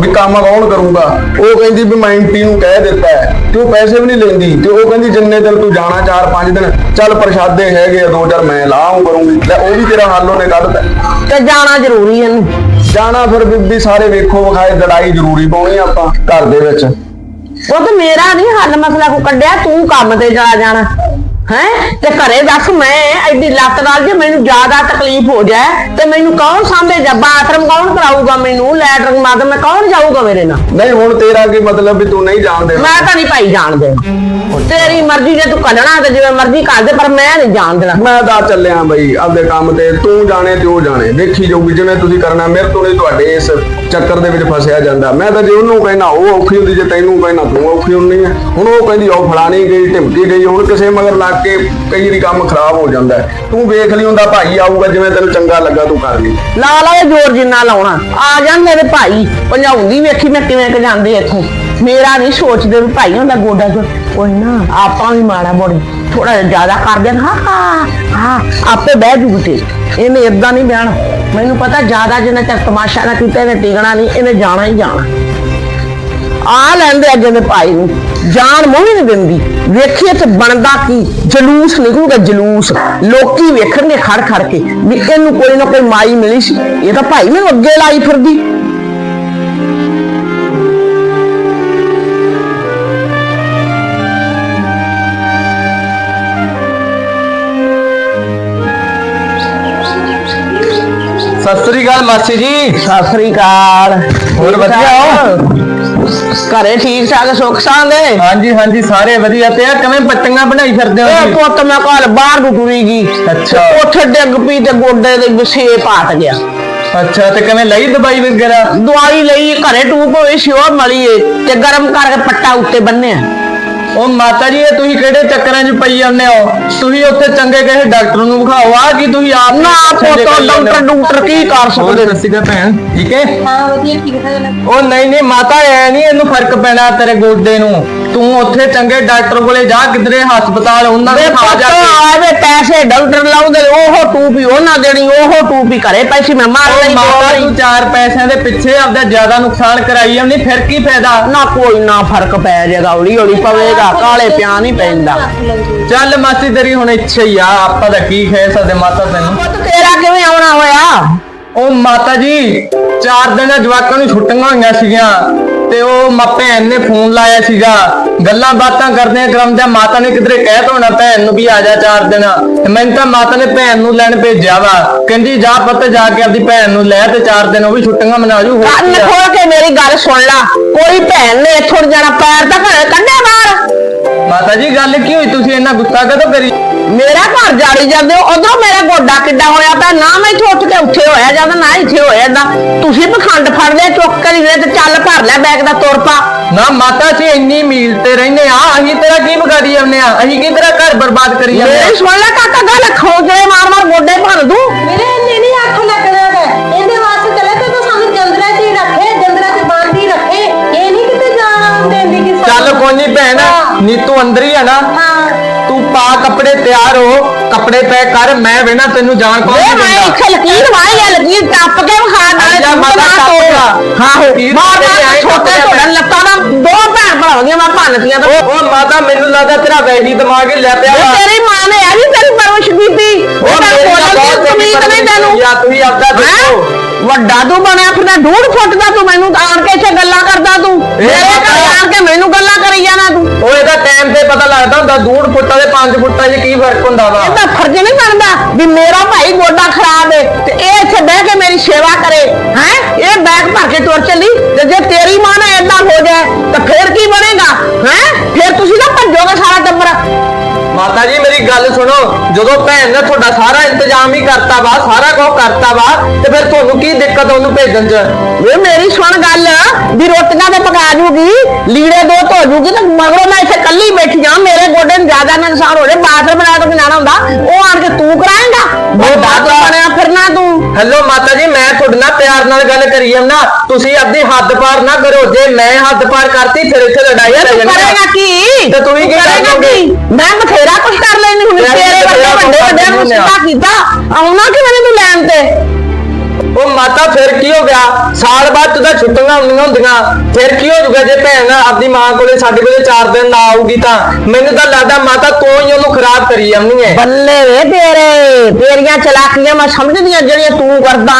ਵੀ ਕੰਮ ਕੌਣ ਕਰੂਗਾ? ਉਹ ਕਹਿੰਦੀ ਵੀ ਮੈਂ ਆਂਟੀ ਨੂੰ ਕਹਿ ਦਿੱਤਾ ਹੈ ਤੇ ਉਹ ਪੈਸੇ ਵੀ ਨਹੀਂ ਲੈਂਦੀ ਤੇ ਉਹ ਕਹਿੰਦੀ ਜਿੰਨੇ ਦਿਨ ਤੂੰ ਜਾਣਾ 4-5 ਦਿਨ ਚੱਲ ਪ੍ਰਸ਼ਾਦੇ ਹੈਗੇ ਆ ਦੋ ਚਾਰ ਮੈਂ ਲਾਉਂ ਕਰੂੰਗੀ। ਲੈ ਉਹ ਵੀ ਤੇਰਾ ਹੱਲ ਉਹਨੇ ਕੱਢਤਾ ਤੇ ਜਾਣਾ ਜ਼ਰੂਰੀ ਹੈ ਜਾਣਾ ਫਿਰ ਬੀਬੀ ਸਾਰੇ ਵੇਖੋ ਵਿਖਾਏ ਲੜਾਈ ਜ਼ਰੂਰੀ ਪਾਉਣੀ ਆ ਆਪਾਂ ਘਰ ਦੇ ਵਿੱਚ। ਉਹ ਤਾਂ ਮੇਰਾ ਨਹੀਂ ਹੱਲ ਮਸਲਾ ਕੋ ਕੱਢਿਆ ਤੂੰ ਕੰਮ ਤੇ ਜਾ ਜਾਣਾ। ਹੈ? ਤੇ ਘਰੇ ਦੱਸ ਮੈਂ ਐਡੀ ਲੱਤ ਨਾਲ ਜੇ ਮੈਨੂੰ ਜ਼ਿਆਦਾ ਤਕਲੀਫ ਹੋ ਜਾਏ ਤੇ ਮੈਨੂੰ ਕੌਣ ਸਾਂਭੇਗਾ? ਬਾਥਰੂਮ ਕੌਣ ਕਰਾਊਗਾ ਮੈਨੂੰ? ਲੈਟਰਿੰਗ ਮਾਦ ਮੈਂ ਕੌਣ ਜਾਊਗਾ ਮੇਰੇ ਨਾਲ? ਨਹੀਂ ਹੁਣ ਤੇਰਾ ਕੀ ਮਤਲਬ ਵੀ ਤੂੰ ਨਹੀਂ ਜਾਣਦੇ? ਮੈਂ ਤਾਂ ਨਹੀਂ ਭਾਈ ਜਾਣਦੇ। ਤੇਰੀ ਮਰਜ਼ੀ ਜੇ ਤੂੰ ਕੱਢਣਾ ਤੇ ਜਿਵੇਂ ਮਰਜ਼ੀ ਕਰ ਦੇ ਪਰ ਮੈਂ ਨਹੀਂ ਜਾਣ ਦੇਣਾ। ਮੈਂ ਤਾਂ ਚੱਲਿਆ ਬਈ ਆਪਦੇ ਕੰਮ ਤੇ। ਤੂੰ ਜਾਣੇ ਤੇ ਉਹ ਜਾਣੇ। ਦੇਖੀ ਜਾਊਗੀ ਜਿਵੇਂ ਤੁਸੀਂ ਕਰਨਾ। ਮੇਰੇ ਤੋਂ ਨਹੀਂ ਤੁਹਾਡੇ ਇਸ ਚੱਕਰ ਦੇ ਵਿੱਚ ਫਸਿਆ ਜਾਂਦਾ। ਮੈਂ ਤਾਂ ਜੇ ਉਹਨੂੰ ਕਹਿਣਾ ਉਹ ਔਖੀ ਹੁੰਦੀ ਜੇ ਤੈਨੂੰ ਕਹਿਣਾ ਤੂੰ ਔਖੀ ਹੁੰਦੀ ਹੈ ਹੁਣ ਉਹ ਕਹਿੰਦੀ ਉਹ ਫਲਾਣੀ ਗਈ ਢਿਮਕੀ ਗਈ ਹੁਣ ਕਿਸੇ ਮਗਰ ਲੱਗ ਕੇ ਕਈ ਵਾਰੀ ਕੰਮ ਖਰਾਬ ਹੋ ਜਾਂਦਾ ਹੈ। ਤੂੰ ਵੇਖ ਲਈ ਹੁੰਦਾ ਭਾਈ ਆਊਗਾ, ਜਿਵੇਂ ਤੈਨੂੰ ਚੰਗਾ ਲੱਗਾ ਤੂੰ ਕਰ ਲਈ। ਲਾ ਲਾ ਇਹ ਜ਼ੋਰ ਜਿੰਨਾ ਲਾਉਣਾ। ਆ ਜਾਣ ਮੇਰੇ ਭਾਈ। ਭਜਾਉਂਦੀ ਵੇਖੀ ਮੈਂ ਕਿਵੇਂ ਕ ਜਾਂਦੀ ਇੱਥੋਂ। ਮੇਰਾ ਨਹੀਂ ਸੋਚਦੇ ਵੀ ਭਾਈ ਹੁੰਦਾ ਗੋਡਾ ਚ। ਕੋਈ ਨਾ, ਆਪਾਂ ਵੀ ਮਾੜਾ ਮੋੜੀ ਥੋੜਾ ਜਿਹਾ ਜ਼ਿਆਦਾ ਕਰ ਦੇਣ। ਹਾਂ ਹਾਂ ਹਾਂ, ਆਪੇ ਬਹਿ ਜੂਗੀ ਤੇ ਇਹਨੇ ਇਦਾਂ ਨਹੀਂ ਬਹਿਣਾ। ਮੈਨੂੰ ਪਤਾ ਜ਼ਿਆਦਾ ਜਿੰਨਾ ਚਿਰ ਤਮਾਸ਼ਾ ਨਾ ਕੀਤਾ, ਇਹਨੇ ਟਿਕਣਾ ਨਹੀਂ, ਇਹਨੇ ਜਾਣਾ ਹੀ ਜਾਣਾ। ਆ ਲੈਂਦੇ ਅੱਜ ਇਹਦੇ ਭਾਈ ਨੂੰ। ਜਾਨ ਮੂੰਹ ਨਹੀਂ ਦਿੰਦੀ। ਵੇਖੀਏ ਤੇ ਬਣਦਾ ਕੀ? ਜਲੂਸ ਨਿਕਲੂਗਾ ਜਲੂਸ। ਲੋਕੀ ਵੇਖਣਗੇ ਖੜ ਖੜ ਕੇ ਵੀ ਇਹਨੂੰ ਕੋਈ ਨਾ ਕੋਈ ਮਾਈ ਮਿਲੀ ਸੀ। ਇਹ ਤਾਂ ਭਾਈ ਮੈਨੂੰ ਅੱਗੇ ਲਾਈ ਫਿਰਦੀ। ਸਤਿ ਸ੍ਰੀ ਅਕਾਲ ਮਾਸੀ ਜੀ। ਸਤਿ ਸ੍ਰੀ ਅਕਾਲ। ਹੋਰ ਵਧੀਆ ਹੋ? ਘਰੇ ਠੀਕ ਠਾਕ ਸੁੱਖ ਸਾਂਦੇ ਹਾਂਜੀ ਹਾਂਜੀ ਸਾਰੇ ਵਧੀਆ। ਤੇ ਆ ਕਿਵੇਂ ਪੱਟੀਆਂ ਬਣਾਈ ਫਿਰਦੇ ਹੋ ਇਹ ਜੀ? ਪੁੱਤ ਮੈਂ ਕੱਲ ਬਾਹਰ ਨੂੰ ਟੁਰੀ ਗਈ। ਅੱਛਾ। ਤੇ ਉੱਥੇ ਡਿੱਗ ਪਈ ਤੇ ਗੋਡੇ ਦੇ ਵਿਸੇ ਪਾਟ ਗਿਆ। ਅੱਛਾ ਤੇ ਕਿਵੇਂ ਲਈ ਦਵਾਈ ਵਗੈਰਾ? ਦਵਾਈ ਲਈ ਘਰੇ ਟੂਪ ਹੋਈ ਸੀ ਉਹ ਮਲੀ ਏ ਤੇ ਗਰਮ ਕਰਕੇ ਪੱਟਾ ਉੱਤੇ ਬੰਨਿਆ। ਉਹ ਮਾਤਾ ਜੀ ਇਹ ਤੁਸੀਂ ਕਿਹੜੇ ਚੱਕਰਾਂ 'ਚ ਪਈ ਜਾਂਦੇ ਹੋ? ਤੁਸੀਂ ਉੱਥੇ ਚੰਗੇ ਕਿਸੇ ਡਾਕਟਰ ਨੂੰ ਵਿਖਾਓ। ਆ ਕੀ ਤੁਸੀਂ ਆਪ ਨਾ ਪੁੱਤ ਹੋ? ਡਾਕਟਰ ਡਾਕਟਰ ਕੀ ਕਰ ਸਕਦੇ? ਅਕਾਲ ਭੈਣ ਠੀਕ ਹੈ? ਹਾਂ ਵਧੀਆ ਠੀਕ ਨੇ ਉਹ ਨਹੀਂ ਨਹੀਂ ਮਾਤਾ ਐ ਨਹੀਂ ਇਹਨੂੰ ਫ਼ਰਕ ਪੈਣਾ ਤੇਰੇ ਗੋਡੇ ਨੂੰ। ਤੂੰ ਉੱਥੇ ਚੰਗੇ ਡਾਕਟਰ ਕੋਲੇ ਜਾ ਕਿਧਰੇ ਹਸਪਤਾਲ ਉਹਨਾਂ ਨੂੰ ਖਾ ਜਾ ਕੇ। ਆਵੇ ਪੈਸੇ ਡਾਕਟਰ ਲਾਉਂਦੇ ਉਹ ਟੂਪੀ ਉਹਨਾਂ ਦੇਣੀ ਉਹ ਟੂਪੀ ਘਰੇ ਪੈਸੇ ਮੈਂ ਮਾਰ ਲਈ ਮਾਤਾ ਦੋ ਤੂੰ ਚਾਰ ਪੈਸਿਆਂ ਦੇ ਪਿੱਛੇ ਆਪਦਾ ਜ਼ਿਆਦਾ ਨੁਕਸਾਨ ਕਰਾਈ ਜਾਂਦੀ ਫਿਰ ਕੀ ਫਾਇਦਾ? ਨਾ ਕੋਈ ਨਾ ਫ਼ਰਕ ਪੈ ਜਾਏਗਾ ਹੌਲੀ ਹੌਲੀ ਪਵੇਗਾ ਕਾਲੇ ਪਿਆ ਨਹੀਂ ਪੈਂਦਾ। ਚੱਲ ਮਾਸੀ ਤੇਰੀ ਹੁਣ ਇੱਛਾ ਹੀ ਆ ਆਪਾਂ ਦਾ ਕੀ ਖੇ ਸਕਦੇ ਮਾਤਾ ਤੈਨੂੰ? ਪੁੱਤ ਤੇਰਾ ਕਿਵੇਂ ਆਉਣਾ ਹੋਇਆ? ਉਹ ਮਾਤਾ ਜੀ ਚਾਰ ਦਿਨ ਜਵਾਕਾਂ ਨੂੰ ਛੁੱਟੀਆਂ ਹੋਈਆਂ ਸੀਗੀਆਂ ਤੇ ਉਹ ਮਾ ਭੈਣ ਨੇ ਫੋਨ ਲਾਇਆ ਸੀਗਾ। ਗੱਲਾਂ ਬਾਤਾਂ ਕਰਦੇ ਕਰਾਉਂਦੇ ਮਾਤਾ ਨੇ ਕਿਧਰੇ ਕਹਿ ਤੋਣਾ ਭੈਣ ਨੂੰ ਵੀ ਆ ਜਾ ਚਾਰ ਦਿਨ। ਤੇ ਮੈਨੂੰ ਤਾਂ ਮਾਤਾ ਨੇ ਭੈਣ ਨੂੰ ਲੈਣ ਭੇਜਿਆ ਵਾ। ਕਹਿੰਦੀ ਜਾ ਪੁੱਤ ਜਾ ਕੇ ਆਪਦੀ ਭੈਣ ਨੂੰ ਲੈ ਤੇ ਚਾਰ ਦਿਨ ਉਹ ਵੀ ਛੁੱਟੀਆਂ ਮਨਾ ਜੂ ਹੋਰ ਕੰਨ ਕੀ ਆ। ਖੋਲ ਕੇ ਮੇਰੀ ਗੱਲ ਸੁਣ ਲਾ। ਕੋਈ ਭੈਣ ਨੇ ਇੱਥੋਂ ਨੀ ਜਾਣਾ ਪੈਰ ਤਾਂ ਘਰੇ ਕੱਢਿਆ ਬਾਹਰ। ਮਾਤਾ ਜੀ ਗੱਲ ਕੀ ਹੋਈ? ਤੁਸੀਂ ਇੰਨਾ ਗੁੱਸਾ ਕਦੋਂ ਕਰੀ? ਮੇਰਾ ਘਰ ਜਾੜੀ ਜਾਂਦੇ ਹੋ ਉਧਰੋਂ ਮੇਰਾ ਗੋਡਾ ਕਿੱਡਾ ਹੋਇਆ ਪਿਆ? ਨਾ ਮੈਂ ਇੱਥੇ ਉੱਠ ਕੇ ਉੱਥੇ ਹੋਇਆ ਜਾਂਦਾ ਨਾ ਇੱਥੇ ਹੋਇਆ ਜਾਂਦਾ। ਤੁਸੀਂ ਪਖੰਡ ਫੜ ਲਿਆ ਚੁੱਕ ਕੇ ਲੈ ਤੇ ਚੱਲ ਭਰ ਲੈ ਬੈਗ ਦਾ ਤੁਰ ਪਾ। ਨਾ ਮਾਤਾ ਜੀ ਇੰਨੀ ਮੀਲ ਤੇ ਰਹਿੰਦੇ ਆ ਅਸੀਂ ਤੇਰਾ ਕੀ ਵਿਗਾੜੀ ਜਾਂਦੇ ਆ? ਅਸੀਂ ਕੀ ਤੇਰਾ ਘਰ ਬਰਬਾਦ ਕਰੀ ਜਾਂਦੇ ਆ? ਮੇਰੀ ਸੁਣ ਲੈ ਕਾਕਾ ਗੱਲ ਖੋਜੇ ਮਾਰ ਮਾਰ ਗੋਡੇ ਭੰਨ ਦੂੰ। ਮੇਰੇ ਇੰਨੇ ਨਹੀਂ ਕੋਈ ਨਹੀਂ ਭੈਣ ਨੀਤੂ ਅੰਦਰ ਹੀ ਆ ਨਾ। ਹਾਂ। ਤੂੰ ਪਾ ਕੱਪੜੇ ਤਿਆਰ ਹੋ ਕੱਪੜੇ ਪੈਕ ਕਰ ਮੈਂ ਵੇਣਾ ਤੈਨੂੰ ਜਾਣ ਵੇ ਨਹੀਂ ਮੈਂ ਦਿੰਦਾ। ਇੱਥੇ ਲਕੀਰ ਵਾਹੀ ਆ ਲਕੀਰ ਟੱਪ ਕੇ ਵਿਖਾ ਨਾਲੇ ਤੂੰ ਮਾਤਾ ਨਾ ਟੱਪ ਤੋੜ। ਜਾ। ਹਾਂ ਲਕੀਰ ਮਾਰ ਤੇਰੇ ਮਾਰ ਆਏਂ ਛੋਟੇ ਟੱਪ ਜਾ। ਲੱਤਾਂ ਦਾ ਦੋ ਭੈਣ ਭਰਾਵਾਂਗੇ ਮੈਂ ਭੰਨਤੀਆਂ ਤਾਂ। ਉਹ ਉਹ ਮਾਤਾ ਮੈਨੂੰ ਲੱਗਦਾ ਤੇਰਾ ਵੈਹੀ ਦਿਮਾਗ ਹੀ ਲੈ ਪਿਆ ਵਾ ਤੇਰੀ ਮਾਂ ਨੇ ਆ ਵੀ ਤੇਰੀ ਪਰਵਰਿਸ਼ ਕੀਤੀ। ਉਹ ਤਾਂ ਮੇਰੀ ਬਹੁਤ ਉਮੀਦ ਨਹੀਂ ਤੈਨੂੰ। ਯਾ ਤੁਸੀਂ ਆਪਦਾ ਦੇਖੋ। ਹੈਂ? ਵੱਡਾ ਤੂੰ ਬਣਿਆ ਫਿਰ ਡੂਢ ਫੁੱਟ ਦਾ ਤੂੰ ਮੈਨੂੰ ਆਣ ਕੇ ਇੱਥੇ ਗੱਲਾਂ ਕਰਦਾ ਤੂੰ। ਮੇਰੇ ਘਰ ਮਾਤਾ- ਆਣ ਕੇ ਮੈਨੂੰ ਗੱਲਾਂ ਕਰੀ ਜਾਣਾ ਤੂੰ ਉਹ ਇਹਦਾ ਟਾਈਮ ਤੇ ਪਤਾ ਲੱਗਦਾ ਹੁੰਦਾ ਦੂੜ ਫੁੱਟਾਂ ਦੇ 5 ਫੁੱਟਾਂ 'ਚ ਕੀ ਫ਼ਰਕ ਹੁੰਦਾ ਵਾ। ਇਹਦਾ ਫਰਜ਼ ਨਹੀਂ ਬਣਦਾ ਵੀ ਮੇਰਾ ਭਾਈ ਗੋਡਾ ਖਰਾਬ ਹੈ ਤੇ ਇਹ ਇੱਥੇ ਬਹਿ ਕੇ ਮੇਰੀ ਸੇਵਾ ਕਰੇ ਹੈ? ਇਹ ਬੈਗ ਭਰ ਕੇ ਤੁਰ ਚੱਲੀ। ਮੇਰੀ ਗੱਲ ਸੁਣੋ ਜਦੋਂ ਭੈਣ ਨੇ ਤੁਹਾਡਾ ਸਾਰਾ ਇੰਤਜ਼ਾਮ ਹੀ ਕਰਤਾ ਵਾ ਸਾਰਾ ਕੁਝ ਕਰਤਾ ਵਾ ਤੇ ਫਿਰ ਤੁਹਾਨੂੰ ਕੀ ਦਿੱਕਤ ਉਹਨੂੰ ਭੇਜਣ 'ਚ? ਵੇ ਮੇਰੀ ਸੁਣ ਗੱਲ ਵੀ ਰੋਟੀਆਂ ਤੇ ਪਕਾ ਜੂਗੀ ਲੀੜੇ ਦੋ ਧੋ ਜੂਗੀ ਤੇ ਮਗਰੋਂ ਮੈਂ ਇੱਥੇ ਕੱਲੀ ਬੈਠੀ ਜਾ ਮੇਰੇ ਗੋਡੇ ਨੂੰ ਜ਼ਿਆਦਾ ਨੁਕਸਾਨ ਹੋ ਜਾਏ ਬਾਥਰੂਮ ਬਣਾ ਤੋਂ ਜਾਣਾ ਹੁੰਦਾ ਉਹ ਆਣ ਕੇ ਤੂੰ ਕਰਾਏਂਗਾ? ਵੱਡਾ ਤੂੰ ਬਣਿਆ ਫਿਰਨਾ ਤੂੰ? ਹੈਲੋ ਮਾਤਾ ਜੀ ਮੈਂ ਤੁਹਾਡੇ ਨਾਲ ਪਿਆਰ ਨਾਲ ਗੱਲ ਕਰੀ ਨਾ ਤੁਸੀਂ ਆਪਣੀ ਹੱਦ ਪਾਰ ਨਾ ਕਰੋ ਜੇ ਮੈਂ ਹੱਦ ਪਾਰ ਕਰਤੀ ਫਿਰ ਇੱਥੇ ਲੜਾਈ ਪੈ ਜਾਣੀ ਕਰੇਗਾ ਆ। ਕੀ? ਤੇ ਤੂੰ ਵੀ ਕੀ ਕਰੇਗਾ ਕਰੋਗੇ? ਕੀ? ਮੈਂ ਬਥੇਰਾ ਕੁਝ ਕਰ ਲੈਣੀ ਹੁਣ ਯਾਰ ਤੇਰੇ ਵੱਡੇ ਵੱਡੇ ਨੂੰ ਕਰਦੀ ਸਿੱਧਾ ਕੀਤਾ ਆਉਣਾ ਕਿ ਮੈਨੂੰ ਤੂੰ ਲੈਣ ਤੇ? ਉਹ ਮਾਤਾ ਫਿਰ ਕੀ ਹੋ ਗਿਆ? ਸਾਲ ਬਾਅਦ ਤੂੰ ਤਾਂ ਛੁੱਟੀਆਂ ਹੁੰਦੀਆਂ ਹੁੰਦੀਆਂ। ਫਿਰ ਕੀ ਹੋ ਜੂਗਾ ਜੇ ਭੈਣ ਆਪਦੀ ਮਾਂ ਕੋਲੇ ਸਾਡੇ ਕੋਲੇ 4 ਦਿਨ ਨਾ ਆਊਗੀ ਤਾਂ? ਮੈਨੂੰ ਤਾਂ ਲੱਗਦਾ ਮਾਤਾ ਤੂੰ ਹੀ ਉਹਨੂੰ ਖਰਾਬ ਕਰੀ ਜਾਂਦੀ ਹੈ ਬੱਲੇ ਵੇ ਤੇਰੇ। ਤੇਰੀਆਂ ਚਲਾਕੀਆਂ ਮੈਂ ਸਮਝਦੀ ਆ ਜਿਹੜੀਆਂ ਤੂੰ ਕਰਦਾ।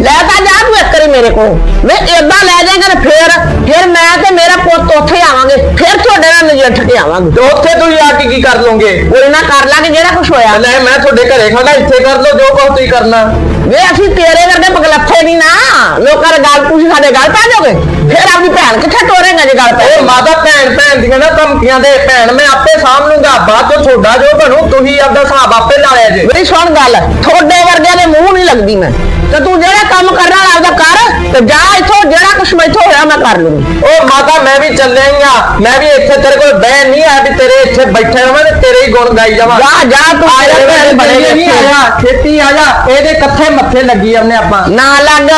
ਲੈ ਤਾਂ ਜਾ ਤੂੰ ਇੱਕ ਵਾਰੀ ਮੇਰੇ ਕੋਲ। ਵੇ ਏਦਾਂ ਲੈ ਜਾਏਗਾ ਤੇ ਫੇਰ ਫਿਰ ਮੈਂ ਤੇ ਮੇਰਾ ਪੁੱਤ ਉੱਥੇ ਆਵਾਂਗੇ। ਫਿਰ ਤੁਹਾਡੇ ਨਾਲ ਨਜਿੱਠ ਕੇ ਆਵਾਂਗੇ। ਤੇ ਉੱਥੇ ਤੁਸੀਂ ਆ ਕੇ ਕੀ ਕਰ ਲੋਗੇ ਕੋਈ ਨਾ ਕਰ ਲਾਂਗੇ ਜਿਹੜਾ ਕੁਝ ਹੋਇਆ। ਲੈ ਮੈਂ ਤੁਹਾਡੇ ਘਰੇ ਖੜਾ ਇੱਥੇ ਕਰ ਲਓ ਜੋ ਕੁਝ ਤੁਸੀਂ ਕਰਨਾ। ਵੇ ਅਸੀਂ ਤੇਰੇ ਵਰਗੇ ਬਗਲੱਥੇ ਨਹੀਂ ਨਾ। ਲੋਕਾਂ ਦੇ ਗੱਲ ਤੁਸੀਂ ਸਾਡੇ ਗੱਲ ਪੈ ਜਾਓਗੇ। ਫਿਰ ਆਪਣੀ ਭੈਣ ਕਿੱਥੇ ਤੋਰੇਗਾ ਜੇ ਗੱਲ ਪੈ ਉਹ ਮਾਤਾ ਭੈਣ ਭੈਣ ਦੀਆਂ ਨਾ ਧਮਕੀਆਂ ਦੇ ਭੈਣ ਮੈਂ ਆਪੇ ਸਾਂਭ ਲੂੰਗਾ ਬਾਅਦ ਚੋਂ ਤੁਹਾਡਾ ਜੋ ਬਣੂ ਤੁਸੀਂ ਆਪਦਾ ਹਿਸਾਬ ਆਪੇ ਲਾ ਲਿਆ ਜੇ। ਮੇਰੀ ਸੁਣ ਗੱਲ ਤੁਹਾਡੇ ਵਰਗਿਆਂ ਦੇ ਮੂੰਹ ਨਹੀਂ ਲੱਗਦੀ ਮੈਂ। ਤੇ ਤੂੰ ਜਿਹੜਾ ਕੰਮ ਕਰਨਾ ਆਪਦਾ ਕਰ ਤੇ ਜਾ ਇੱਥੋਂ ਜਿਹੜਾ ਕੁਛ ਮੈਥੋਂ ਹੋਇਆ ਮੈਂ ਕਰ ਲੂੰਗੀ ਉਹ ਮਾਤਾ ਮੈਂ ਵੀ ਚੱਲਿਆ ਹੀ ਆ। ਮੈਂ ਵੀ ਇੱਥੇ ਤੇਰੇ ਕੋਲ ਬਹਿ ਨਹੀਂ ਆ ਵੀ ਤੇਰੇ ਇੱਥੇ ਬੈਠੇ ਰਵਾਂ ਤੇ ਤੇਰੇ ਹੀ ਗੁਣ ਗਾਈ ਜਾਵਾਂ। ਜਾ ਜਾ ਤੂੰ ਆ ਤੇਰੇ ਭੈਣ ਬਣੇ ਨਹੀਂ ਆਇਆ ਛੇਤੀ ਆ ਜਾ। ਇਹਦੇ ਕੱਥੇ ਮੱਥੇ ਲੱਗੀ ਜਾਂਦੇ ਆਪਾਂ। ਨਾ ਲੱਗ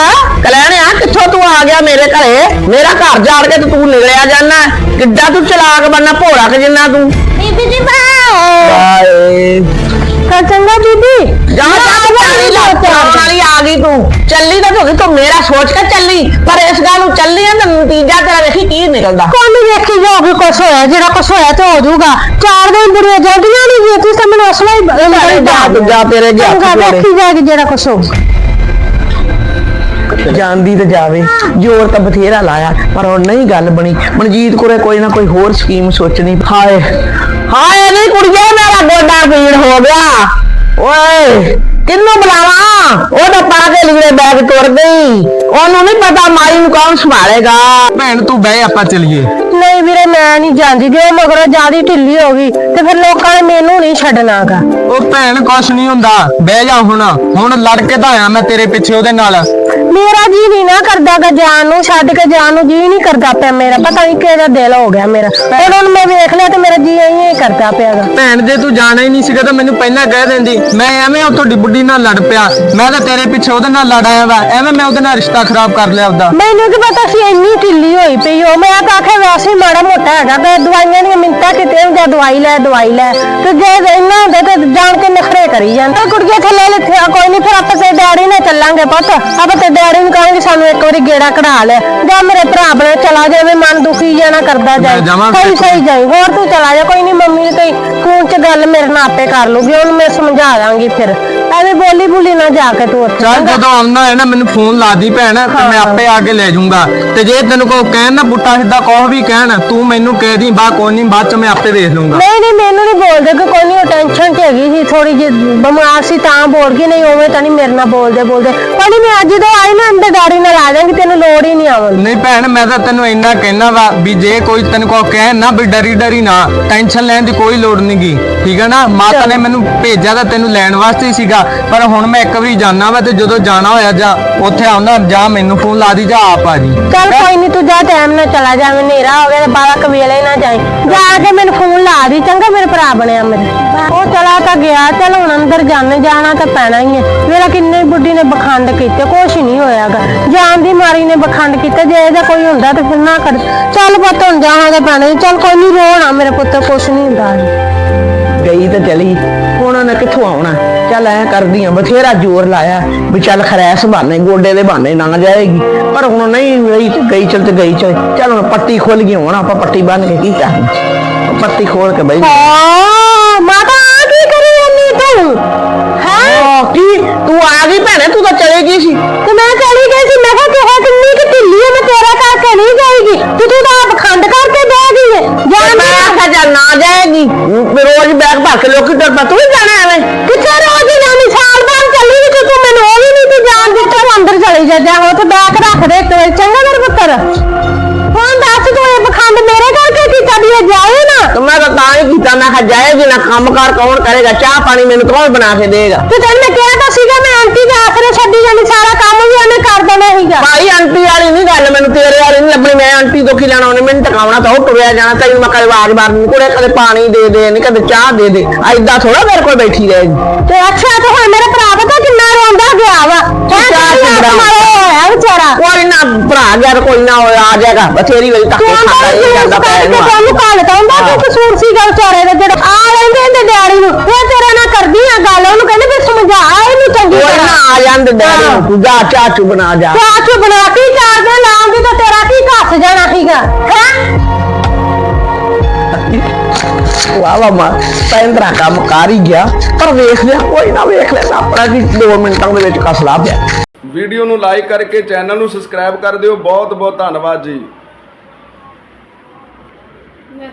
ਕਲੈਣਿਆ ਕਿੱਥੋਂ ਤੂੰ ਆ ਗਿਆ ਮੇਰੇ ਘਰੇ? ਮੇਰਾ ਘਰ ਜਾੜ ਕੇ ਤੇ ਤੂੰ ਨਿਕਲਿਆ ਜਾਣਾ ਕਿੱਦਾਂ ਤੂੰ ਚਲਾਕ ਬੰਨਾ ਭੋਲਾ ਕਿ ਜਿੰਨਾ ਤੂੰ। ਬੀਬੀ ਜੀ ਬਾਏ। ਹਾਂ ਚੰਗਾ ਬੀਬੀ ਜਾ ਜਾ ਪਾਣੀ ਲਾ ਚਾਉਣ ਵਾਲੀ ਆ ਗਈ ਤੂੰ। ਚੱਲੀ ਤਾਂ ਤੂੰ ਤੂੰ ਮੇਰਾ ਸੋਚ ਕੇ ਚੱਲੀ। ਪਰ ਇਸ ਗੱਲ ਨੂੰ ਚੱਲੀ ਆ ਤਾਂ ਨਤੀਜਾ ਤੇਰਾ ਵੇਖੀ ਕੀ ਨਿਕਲਦਾ। ਕੋਈ ਨਹੀਂ ਵੇਖੀ ਜਾਓਗੇ ਕੁਛ ਹੋਇਆ ਜਿਹੜਾ ਕੁਛ ਹੋਇਆ ਤੇ ਹੋ ਜਾਊਗਾ। ਚਾਰ ਦਿਨ ਬੁਰੀਆਂ ਜਾਂਦੀਆਂ ਨਹੀਂ ਜੀ ਤੁਸੀਂ ਤਾਂ ਮੈਨੂੰ ਅਸਲਾ ਹੀ ਜਾ ਤੇਰੇ ਜਾ ਚੰਗਾ ਵੇਖੀ ਜਾਏਗੀ ਜਿਹੜਾ ਕੁਛ ਹੋਊਗਾ। ਜਾਂਦੀ ਤੇ ਜਾਵੇ। ਜ਼ੋਰ ਤਾਂ ਬਥੇਰਾ ਲਾਇਆ ਪਰ ਹੁਣ ਨਹੀਂ ਗੱਲ ਬਣੀ। ਮਨਜੀਤ ਕੋਲੇ ਕੋਈ ਨਾ ਕੋਈ ਹੋਰ ਸਕੀਮ ਸੋਚਣੀ। ਹਾਏ ਹਾਏ ਨਹੀਂ ਕੁੜੀਏ ਮੇਰਾ ਗੋਡਾ ਪੀੜ ਹੋ ਗਿਆ। ਓਏ ਕਿੰਨੂੰ ਬੁਲਾਵਾਂ? ਉਹ ਤਾਂ ਪਾ ਕੇ ਲੀੜੇ ਬੈਗ ਤੁਰ ਗਈ। ਉਹਨੂੰ ਨਹੀਂ ਪਤਾ ਮਾਈ ਨੂੰ ਕੌਣ ਸੰਭਾਲੇਗਾ। ਭੈਣ ਤੂੰ ਬਹਿ ਆਪਾਂ ਚੱਲੀਏ। ਨਹੀਂ ਵੀਰੇ ਮੈਂ ਨਹੀਂ ਜਾਂਦੀ। ਜੇ ਮਗਰੋਂ ਜਿਆਦੀ ਢਿੱਲੀ ਹੋ ਗਈ ਤੇ ਫਿਰ ਲੋਕਾਂ ਨੇ ਮੈਨੂੰ ਨਹੀਂ ਛੱਡਣਾਗਾ। ਉਹ ਭੈਣ ਕੁਛ ਨਹੀਂ ਹੁੰਦਾ। ਬਹਿ ਜਾ ਹੁਣ। ਹੁਣ ਲੜ ਕੇ ਤਾਂ ਆਇਆ ਮੈਂ ਤੇਰੇ ਪਿੱਛੇ ਉਹਦੇ ਨਾਲ। ਮੇਰਾ ਜੀ ਨਹੀਂ ਨਾ ਕਰਦਾਗਾ ਜਾਣ ਨੂੰ ਛੱਡ ਕੇ ਜਾਣ ਨੂੰ ਜੀ ਨਹੀਂ ਕਰਦਾ ਪਿਆ ਮੇਰਾ। ਪਤਾ ਨਹੀਂ ਕਿਹਦਾ ਦਿਲ ਹੋ ਗਿਆ ਮੇਰਾ। ਹੁਣ ਹੁਣ ਮੈਂ ਵੇਖ ਲਿਆ ਤੇ ਮੇਰਾ ਜੀ ਐਂ ਹੀ ਕਰਦਾ ਪਿਆਗਾ ਭੈਣ ਜੇ ਤੂੰ ਜਾਣਾ ਹੀ ਨਹੀਂ ਸੀਗਾ ਤਾਂ ਮੈਨੂੰ ਪਹਿਲਾਂ ਕਹਿ ਦਿੰਦੀ ਮੈਂ ਐਵੇਂ ਉਹ ਤੁਹਾਡੀ ਬੁੱਢੀ ਨਾਲ ਲੜ ਪਿਆ। ਮੈਂ ਤਾਂ ਤੇਰੇ ਪਿੱਛੇ ਉਹਦੇ ਨਾਲ ਲੜ ਆਇਆ ਵਾ। ਐਵੇਂ ਮੈਂ ਉਹਦੇ ਨਾਲ ਰਿਸ਼ਤਾ ਖਰਾਬ ਕਰ ਲਿਆ ਆਪਦਾ। ਮੈਨੂੰ ਕੀ ਪਤਾ ਸੀ ਇੰਨੀ ਢਿੱਲੀ ਹੋਈ ਪਈ ਹੋ ਮੈਂ ਤਾਂ ਆਖਿਆ ਵੈਸੇ ਹੀ ਮਾੜਾ ਮੋਟਾ ਹੈਗਾ ਤੇ ਦਵਾਈਆਂ ਦੀਆਂ ਮਿੰਤਾ ਕਿਤੇ ਹੁੰਦੀਆਂ ਦਵਾਈ ਲੈ ਦਵਾਈ ਲੈ। ਤੇ ਜੇ ਇੰਨਾ ਹੁੰਦਾ ਤੇ ਜਾਣ ਕੇ ਨਖਰੇ ਕਰੀ ਜਾਂਦਾ। ਕੁੜੀਆਂ ਥੱਲੇ ਲਿਖਿਆ ਕੋਈ ਨਹੀਂ ਫਿਰ ਆਪਾਂ ਤੇ ਡੈਡੀ ਨਾਲ ਚੱਲਾਂਗੇ ਪੁੱਤ। ਆਪਾਂ ਤੇ ਡੈਡੀ ਨੂੰ ਕਹਾਂਗੇ ਸਾਨੂੰ ਇੱਕ ਵਾਰੀ ਗੇੜਾ ਕਢਾ ਲੈ। ਜਾਂ ਮੇਰੇ ਭਰਾ ਬਣੇ ਚਲਾ ਜਾਵੇ ਮਨ ਦੁਖੀ ਜਾਣਾ ਕਰਦਾ ਜਾਏ। ਜਾਵਾਂ ਸਹੀ ਸਹੀ ਜਾਈ ਹੋਰ ਤੂੰ ਚਲਾ ਜਾ ਕੋਈ ਨਹੀਂ ਮੰਮੀ ਨੇ ਕੋਈ ਖੂਨ ਚ ਗੱਲ ਮੇਰੇ ਨਾਲ ਆਪੇ ਕਰ ਲੂਗੀ ਉਹਨੂੰ ਮੈਂ ਸਮਝਾ ਦਾਂਗੀ ਫਿਰ। ਐਵੇਂ ਬੋਲੀ ਬੁਲੀ ਨਾ ਜਾ ਕੇ ਤੂੰ ਉੱਥੇ। ਚੱਲ ਜਦੋਂ ਆਉਣਾ ਹੈ ਨਾ ਮੈਨੂੰ ਫੋਨ ਲਾ ਦੀ ਭੈਣ ਤੇ ਮੈਂ ਆਪੇ ਆ ਕੇ ਲੈ ਜਾਊਂਗਾ। ਤੇ ਜੇ ਤੈਨੂੰ ਕੋ ਕਹਿਣ ਨਾ ਬੁੱਟਾ ਸਿੱਧਾ ਕੋਹ ਵੀ ਕਹਿਣ ਤੂੰ ਮੈਨੂੰ ਕਹਿ ਦੀ ਬਾ ਕੋਈ ਨਹੀਂ ਬਾਅਦ ਚ ਮੈਂ ਆਪੇ ਦੇਖ ਲੂੰਗਾ ਨਹੀਂ ਨਹੀਂ ਮੈਨੂੰ ਨਹੀਂ ਬੋਲਦੇ ਕਿ ਕੋਈ ਨਹੀਂ ਟੈਨਸ਼ਨ ਚ ਹੈਗੀ ਸੀ ਥੋੜੀ ਜਿਹੀ ਬਿਮਾਰ ਸੀ ਤਾਂ ਬੋਲ ਗਈ ਨਹੀਂ ਉਵੇਂ ਤਾਂ ਨਹੀਂ ਮੇਰੇ ਨਾਲ ਬੋਲਦੇ ਬੋਲਦੇ। ਕੋਈ ਨੀ, ਮੈਂ ਅੱਜ ਜਦੋਂ ਆਈ ਨਾ ਅੰਦਰ ਡੈਡੀ ਨਾਲ ਆ ਜਾਵਾਂਗੀ ਤੈਨੂੰ ਲੋੜ ਹੀ ਨਹੀਂ ਆਵਣ ਨਹੀਂ ਭੈਣ ਮੈਂ ਤਾਂ ਤੈਨੂੰ ਇੰਨਾ ਕਹਿਣਾ ਵਾ ਵੀ ਜੇ ਕੋਈ ਤੈਨੂੰ ਕੋ ਕਹਿਣ ਨਾ ਵੀ ਡਰੀ ਡਰੀ ਨਾ ਟੈਨਸ਼ਨ ਲੈਣ ਦੀ ਕੋਈ ਲੋੜ ਨਹੀਂਗੀ ਠੀਕ ਹੈ ਨਾ? ਮਾਤਾ ਨੇ ਮੈਨੂੰ ਭੇਜਿਆ ਤਾਂ ਤੈਨੂੰ ਲੈਣ ਵਾਸਤੇ ਹੀ ਸੀਗਾ। ਪਰ ਹੁਣ ਮੈਂ ਇੱਕ ਵਾਰੀ ਜਾਣਾ ਵਾ ਤੇ ਜਦੋਂ ਜਾਣਾ ਹੋਇਆ ਜਾਂ ਉੱਥੇ ਆਉਣਾ ਜਾਂ ਮੈਨੂੰ ਫੋਨ ਲਾ ਦੀ ਜਾਂ ਆਪ ਆ ਜੀ। ਚੱਲ ਕੋਈ ਨਹੀਂ ਤੂੰ ਜਾ ਟਾਈਮ ਨਾਲ ਚਲਾ ਜਾਵੇਂ ਹਨੇਰਾ ਹੋ ਗਿਆ ਤੇ ਬਾਲਾ ਕਵੇਲੇ ਨਾ ਜਾਈ। ਜਾ ਕੇ ਮੈਨੂੰ ਫੋਨ ਲਾ ਦੀ ਚੰਗਾ ਮੇਰੇ ਭਰਾ ਬਣਿਆ ਮੇਰੇ। ਉਹ ਚਲਾ ਤਾਂ ਗਿਆ ਚੱਲ ਹੁਣ ਅੰਦਰ ਜਾਣੇ ਜਾਣਾ ਤਾਂ ਪੈਣਾ ਹੀ ਹੈ ਮੇਰਾ ਕਿੰਨੇ ਬੁੱਢੀ ਨੇ ਬਖੰਡ ਕੀਤੇ ਕੁਛ ਨਹੀਂ ਹੋਇਆਗਾ। ਜਾਨ ਦੀ ਮਾਰੀ ਨੇ ਬਖੰਡ ਕੀਤੇ ਜੇ ਇਹਦਾ ਕੋਈ ਹੁੰਦਾ ਤਾਂ ਫਿਰ ਨਾ ਕਰ। ਚੱਲ ਪੁੱਤ ਹੁਣ ਜਾਣਾ ਤਾਂ ਪੈਣਾ ਹੀ। ਚੱਲ ਕੋਈ ਨਹੀਂ ਰੋਣਾ ਮੇਰੇ ਪੁੱਤ ਕੁਛ ਨਹੀਂ ਹੁੰਦਾ। ਗਈ ਤਾਂ ਚਲੀ ਹੁਣ ਉਹਨੇ ਕਿੱਥੋਂ ਆਉਣਾ? ਚੱਲ ਐ ਕਰਦੀ ਆ ਬਥੇਰਾ ਜ਼ੋਰ ਲਾਇਆ ਵੀ ਚੱਲ ਖਰੈਸ ਬਾਨੇ ਗੋਡੇ ਦੇ ਬਾਨੇ ਨਾ ਜਾਏਗੀ। ਪਰ ਹੁਣ ਨਹੀਂ ਗਈ ਤੇ ਗਈ ਚਲ ਤੇ ਗਈ ਚਲ। ਚੱਲ ਹੁਣ ਪੱਟੀ ਖੁੱਲ ਗਈ ਹੁਣ ਆਪਾਂ ਪੱਟੀ ਬੰਨ ਕੇ ਕੀ ਕਰਨਾ ਪੱਟੀ ਖੋਲ ਕੇ ਬਈ ਮਾਤਾ ਕੀ ਕਰੀ ਜਾਂਦੀ ਤੂੰ? ਹੈ? ਕੀ? ਤੂੰ ਆ ਗਈ ਭੈਣੇ ਤੂੰ ਤਾਂ ਚਲੇ ਗਈ ਸੀ। ਤੇ ਮੈਂ ਚਲੀ ਗਈ ਸੀ ਮੈਂ ਕਿਹਾ ਕਿਹਾ ਕਿੰਨੀ ਕਿ ਢਿੱਲੀ ਹੈ ਮੈਂ ਤੇਰਾ ਕਰਕੇ ਨਹੀਂ ਜਾਏਗੀ। ਤੇ ਤੂੰ ਤਾਂ ਆਪ ਖੰਡ ਕਰਕੇ ਬਹਿ ਗਈ ਹੈ ਜਾਣ ਮੈਂ ਆਖਿਆ ਨਾ ਜਾਏਗੀ। ਰੋਜ਼ ਬੈਗ ਭਰ ਕੇ ਲੋਕੀ ਡਰਦਾ ਤੂੰ ਵੀ ਜਾਣਾ ਐਵੇਂ? ਰੋਜ਼ ਹੀ ਜਾਣੀ ਸਾਲ ਬਾਅਦ ਚੱਲੀ ਵੀ ਤੂੰ ਮੈਨੂੰ ਉਹ ਵੀ ਨਹੀਂ ਤੇ ਜਾਣ ਦਿੱਤਾ ਤੂੰ ਅੰਦਰ ਚਲੀ ਜਾ ਜਾ, ਉਹ ਤੇ ਬੈਗ ਰੱਖ ਦੇ ਇੱਕ ਵਾਰੀ, ਚੰਗਾ ਮੇਰੇ ਪੁੱਤਰ। ਤੇ ਤਾਂ ਤਾਂ ਹੀ ਕੀਤਾ। ਮੈਂ ਕਿਹਾ ਜਾਏਗੀ ਨਾ ਕੰਮਕਾਰ ਕੌਣ ਕਰੇਗਾ? ਚਾਹ ਪਾਣੀ ਮੈਨੂੰ ਕੌਣ ਬਣਾ ਕੇ ਦੇਗਾ? ਤੇ ਤੈਨੂੰ ਮੈਂ ਕਿਹਾ ਤਾਂ ਸੀਗਾ ਮੈਂ ਆਂਟੀ ਦੇ ਆਸਰੇ ਛੱਡੀ ਜਾਣੀ ਸਾਰਾ ਕੰਮ ਵੀ ਉਹਨੇ ਕਰ ਦੇਣਾ ਸੀਗਾ। ਭਾਈ ਆਂਟੀ ਵਾਲੀ ਨਹੀਂ ਗੱਲ ਮੈਨੂੰ ਤੇਰੇ ਵਾਲੀ ਨਹੀਂ ਲੱਭਣੀ। ਮੈਂ ਆਂਟੀ ਤੋਂ ਕੀ ਲੈਣਾ ਉਹਨੇ ਮੈਨੂੰ ਟਿਕਾਉਣਾ ਤਾਂ ਉਹ ਟੁਰਿਆ ਜਾਣਾ। ਤੈਨੂੰ ਮੈਂ ਕਦੇ ਆਵਾਜ਼ ਮਾਰਨੀ ਕੁੜੇ ਕਦੇ ਪਾਣੀ ਦੇ ਦੇ ਨਹੀਂ ਕਦੇ ਚਾਹ ਦੇ ਦੇ। ਐਦਾਂ ਥੋੜਾ ਮੇਰੇ ਕੋਲ ਬੈਠੀ ਰਹੇਗੀ ਤੇ ਅੱਛਾ ਤੇ ਹੁਣ ਮੇਰਾ ਭਰਾ ਪਤਾ ਕਿੰਨਾ ਰੋਂਦਾ ਗਿਆ ਵਾ। ਚਾਹ ਹੋਇਆ ਵਿਚਾਰਾ। ਕੋਈ ਨਾ ਭਰਾ ਗਿਆ ਤਾਂ ਕੋਈ ਨਾ ਹੋਇਆ ਆ ਜਾਏਗਾ। ਬਥੇਰੀ ਵਾਰੀ ਧੱਕੇ ਤੂੰ ਖਾਂਦਾ ਇਹ ਜਾਂਦਾ ਪੈ ਤੇ ਤੈਨੂੰ ਕਾਲ ਕਹਿੰਦਾ ਕਿ ਕਸੂਰ ਸੀਗਾ ਵਿਚਾਰੇ ਦਾ ਜਿਹੜਾ ਆ ਰਹਿੰਦੇ ਇਹਦੇ ਡੈਡੀ ਨੂੰ। ਇਹ ਤੇਰੇ ਨਾਲ ਕਰਦੀ ਆ ਗੱਲ ਉਹਨੂੰ ਕਹਿੰਦੇ ਵੀ ਸਮਝਾ ਇਹਨੂੰ ਚੰਗੀ ਕੋਈ ਨਾ ਤਰ੍ਹਾਂ ਆ ਜਾਂਦੇ ਡੈਡੀ ਨੂੰ ਤੂੰ ਜਾ ਚਾਹ ਚੁ ਬਣਾ ਜਾ। ਚਾਹ ਚੁ ਬਣਾ ਕੇ ਚਾਰ ਦਿਨ ਲਾਉਂਦੀ ਤਾਂ ਤੇਰਾ ਕੀ ਘਸ ਜਾਣਾ ਸੀਗਾ ਹੈ? ਵਾਹ ਮਾ ਪੈਂਦਰਾ ਕੰਮ ਕਰ ਹੀ ਗਿਆ ਪਰ ਵੇਖ ਲਿਆ ਕੋਈ ਨਾ ਵੇਖ ਲੈਣਾ ਆਪਣਾ ਕੀ 2 ਮਿੰਟਾਂ ਦੇ ਵਿੱਚ ਕਸਲਾ ਪਿਆ। ਵੀਡੀਓ ਨੂੰ ਲਾਈਕ ਕਰਕੇ ਚੈਨਲ ਨੂੰ ਸਬਸਕ੍ਰਾਈਬ ਕਰ ਦਿਓ। ਬਹੁਤ ਬਹੁਤ ਧੰਨਵਾਦ ਜੀ।